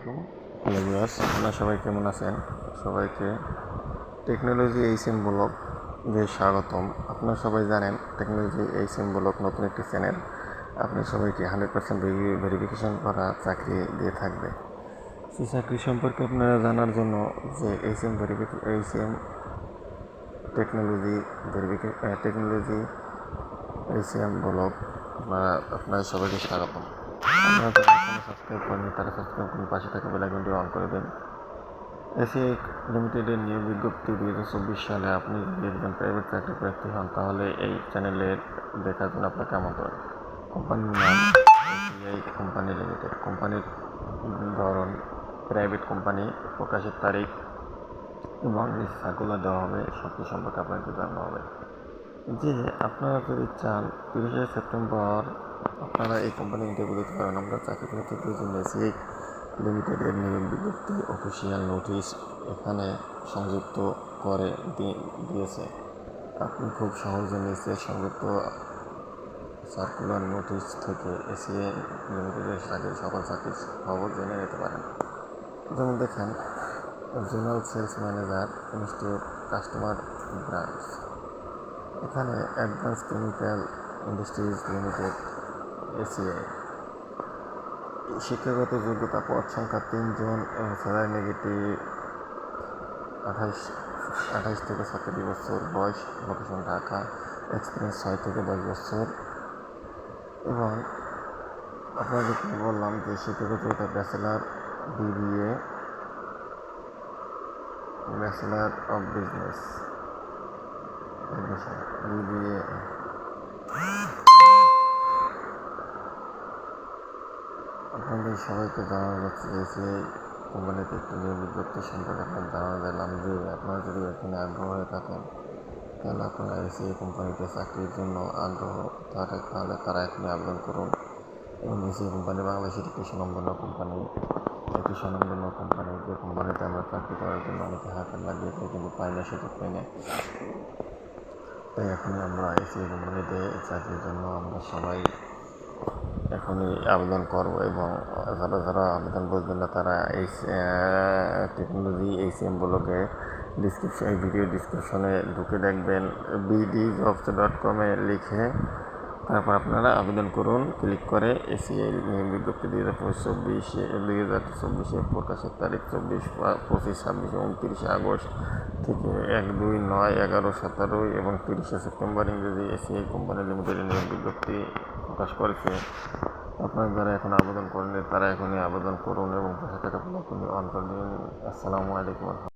Hello viewers, আপনারা সবাই কেমন আছেন? সবাইকে টেকনোলজি এই সিম ব্লগ যে স্বাগতম। আপনারা সবাই জানেন, টেকনোলজি এই সিম ব্লগ নতুন একটি চ্যানেল আপনি সবাইকে হান্ড্রেড পার্সেন্ট ভেরিফিকেশন করা চাকরি দিয়ে থাকবে। সেই চাকরি সম্পর্কে আপনারা জানার জন্য যে এই সিম এই সিম টেকনোলজি ভেরিফিকে টেকনোলজি এই সিম ব্লগ আপনারা আপনারা সবাইকে স্বাগতম। আপনারা যারা এখনও সাবস্ক্রাইব করেনি তারা সাবস্ক্রাইব করুন পাশে থাকা বেলাইকনটি অন করে দেন। এসি লিমিটেডের নিয়োগ বিজ্ঞপ্তি দুই হাজার চব্বিশ সালে আপনি যদি একজন প্রাইভেট চাকরি প্রার্থী হন, তাহলে এই চ্যানেলের দেখার জন্য আপনাকে আমন্ত্রণ। কোম্পানির নাম এসিআই কোম্পানি লিমিটেড কোম্পানির ধরন প্রাইভেট কোম্পানি প্রকাশের তারিখ এবং সার্কুলার দেওয়া হবে সব সম্পর্কে আপনাকে জানানো হবে। যে আপনারা যদি চান তিরিশে সেপ্টেম্বর, আপনারা এই কোম্পানি ইন্টারভিউ দিতে পারেন। আমরা চাকরি এসিআই লিমিটেডের নিয়োগ বিজ্ঞপ্তি অফিসিয়াল নোটিশ এখানে সংযুক্ত করে দিয়েছে। আপনি খুব সহজে নিচে সংযুক্ত সার্কুলার নোটিশ থেকে এসিআই লিমিটেডের চাকরি সকল চাকরির খবর জেনে নিতে পারেন। যেমন দেখেন zonal sales manager institute customer branch এখানে advance chemical industries limited, ACI. শিক্ষাগত যোগ্যতা পদ সংখ্যা তিনজন এবং স্যালারি নেগেটিভ আঠাইশ আঠাইশ থেকে সতেরো বছর বয়স লোকেশন ঢাকা এক্সপিরিয়েন্স ছয় থেকে দশ বছর। এবং আপনাদেরকে বললাম যে শিক্ষাগত যোগ্যতা bachelor BBA bachelor of business BBA আপনাদের সবাইকে জানানো যাচ্ছে যে, সেই একটি নিয়োগ বিজ্ঞপ্তি সম্পর্কে আপনার জানানো দিলাম যে, আপনারা যদি এখানে আগ্রহ হয়ে থাকেন, তাহলে আপনারা এসে এই কোম্পানিতে চাকরির জন্য আগ্রহ থাকে তাহলে তারা এখানে আবেদন করুন। এবং এসি কোম্পানি বাংলাদেশের একটি সুনামধন্য কোম্পানি। একটি সুনামধন্য কোম্পানি, যে কোম্পানিতে আমরা চাকরি করার জন্য অনেকে হাতে লাগিয়ে কিন্তু পাই না, সুযোগ পাই না। তাই এখন আমরা এসি কোম্পানিতে চাকরির জন্য আমরা সবাই এখনই আবেদন করব এবং যারা যারা আবেদন করবেন না, তারা এই টেকনোলজি এই সিএম ব্লগে ডিসক্রিপশন ভিডিও ডিসক্রিপশনে ঢুকে দেখবেন বিডি জবস ডট কমে লিখে তারপর আপনারা আবেদন করুন, ক্লিক করে এসিআই বিজ্ঞপ্তি দুই হাজার পঁচিশ চব্বিশে দুই হাজার চব্বিশে প্রকাশের তারিখ চব্বিশ পঁচিশ, ছাব্বিশ, উনত্রিশে আগস্ট থেকে এক, দুই, নয়, এগারো, সতেরোই এবং তিরিশে সেপ্টেম্বর ইংরেজি এসিআই কোম্পানি লিমিটেডের নিয়োগ বিজ্ঞপ্তি প্রকাশ করেছে। আপনারা যারা এখন আবেদন করেন তারা এখনই আবেদন করুন এবং পাশে থাকা প্লাটফর্মে অন করে দিন আসসালামু আলাইকুম।